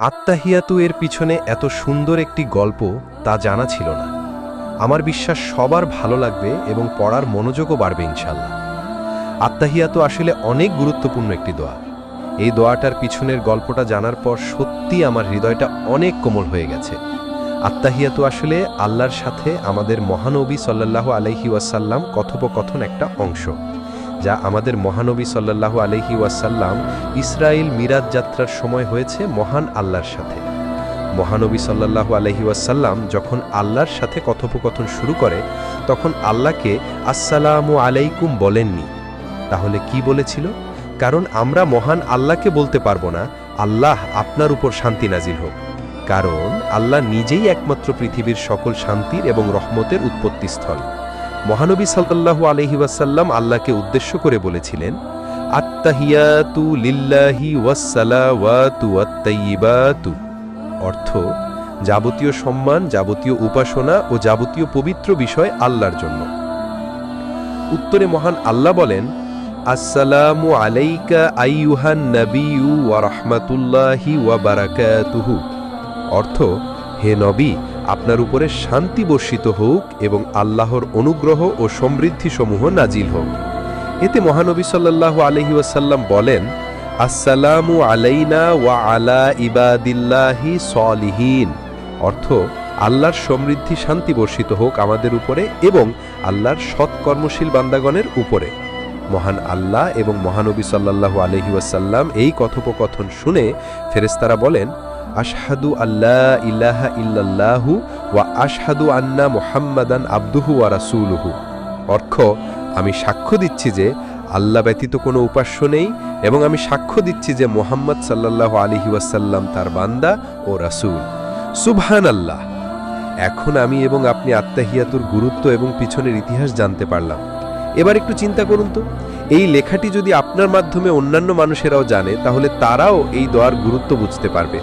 আত্মাহিয়াতু এর পিছনে এত সুন্দর একটি গল্প তা জানা ছিল না। আমার বিশ্বাস সবার ভালো লাগবে এবং পড়ার মনোযোগও বাড়বে ইনশাল্লাহ আত্মাহিয়াতু আসলে অনেক গুরুত্বপূর্ণ একটি দোয়া। এই দোয়াটার পিছনের গল্পটা জানার পর সত্যি আমার হৃদয়টা অনেক কোমল হয়ে গেছে। আত্মাহিয়াতু আসলে আল্লাহর সাথে আমাদের মহানবী সাল্লাল্লাহু আলাইহি ওয়াসাল্লাম কথোপকথন একটা অংশ। যা আমাদের মহানবী সাল্লাল্লাহু আলাইহি ওয়াসাল্লাম ইসরায়েল মিরাজ যাত্রার সময় হয়েছে মহান আল্লাহর সাথে। মহানবী সাল্লাল্লাহু আলাইহি ওয়াসাল্লাম যখন আল্লাহর সাথে কথোপকথন শুরু করে, তখন আল্লাহকে আসসালামু আলাইকুম বলেননি। তাহলে কি বলেছিল? কারণ আমরা মহান আল্লাহকে বলতে পারব না, আল্লাহ আপনার উপর শান্তি নাজিল হোক। কারণ আল্লাহ নিজেই একমাত্র পৃথিবীর সকল শান্তির এবং রহমতের উৎপত্তিস্থল। মহানবী সাল্লাল্লাহু আলহি ওয়াসাল্লাম আল্লাহকে উদ্দেশ্য করে বলেছিলেন লিল্লাহি অর্থ, যাবতীয় সম্মান, যাবতীয় উপাসনা ও যাবতীয় পবিত্র বিষয় আল্লাহর জন্য। উত্তরে মহান আল্লাহ বলেন, আসসালামু আলাইকা আইয়ুহান নবিয়ু ওয়া রাহমাতুল্লাহি ওয়া বারাকাতুহু। অর্থ, হে নবী আপনার উপরে শান্তি বর্ষিত হোক এবং আল্লাহর অনুগ্রহ ও সমৃদ্ধিসমূহ নাজিল হোক। এতে মহানবী সাল্লাল্লাহু আলহি ওয়াসাল্লাম বলেন, আসসালামু আলাইনা ওয়া আলা ইবাদিল্লাহি সলিহীন। অর্থ, আল্লাহর সমৃদ্ধি শান্তি বর্ষিত হোক আমাদের উপরে এবং আল্লাহর সৎকর্মশীল বান্দাগণের উপরে। মহান আল্লাহ এবং মহানবী সাল্লাল্লাহু আলহি ওয়াসাল্লাম এই কথোপকথন শুনে ফেরেস্তারা বলেন আশহাদু আল্লাহ ইলাহা ইল্লাল্লাহু ওয়া আশহাদু আন্না মুহাম্মাদান আব্দুহু ওয়া রাসূলুহু। অর্থ, আমি সাক্ষ্য দিচ্ছি যে আল্লাহ ব্যতীত কোনো উপাস্য নেই এবং আমি সাক্ষ্য দিচ্ছি যে মোহাম্মদ সাল্লাল্লাহু আলাইহি ওয়াসাল্লাম তার বান্দা ও রাসূল। সুবহান আল্লাহ এখন আমি এবং আপনি আত্মাহিয়াতুর গুরুত্ব এবং পিছনের ইতিহাস জানতে পারলাম। এবার একটু চিন্তা করুন তো। এই লেখাটি যদি আপনার মাধ্যমে অন্যান্য মানুষেরাও জানে, তাহলে তারাও এই দোয়ার গুরুত্ব বুঝতে পারবে।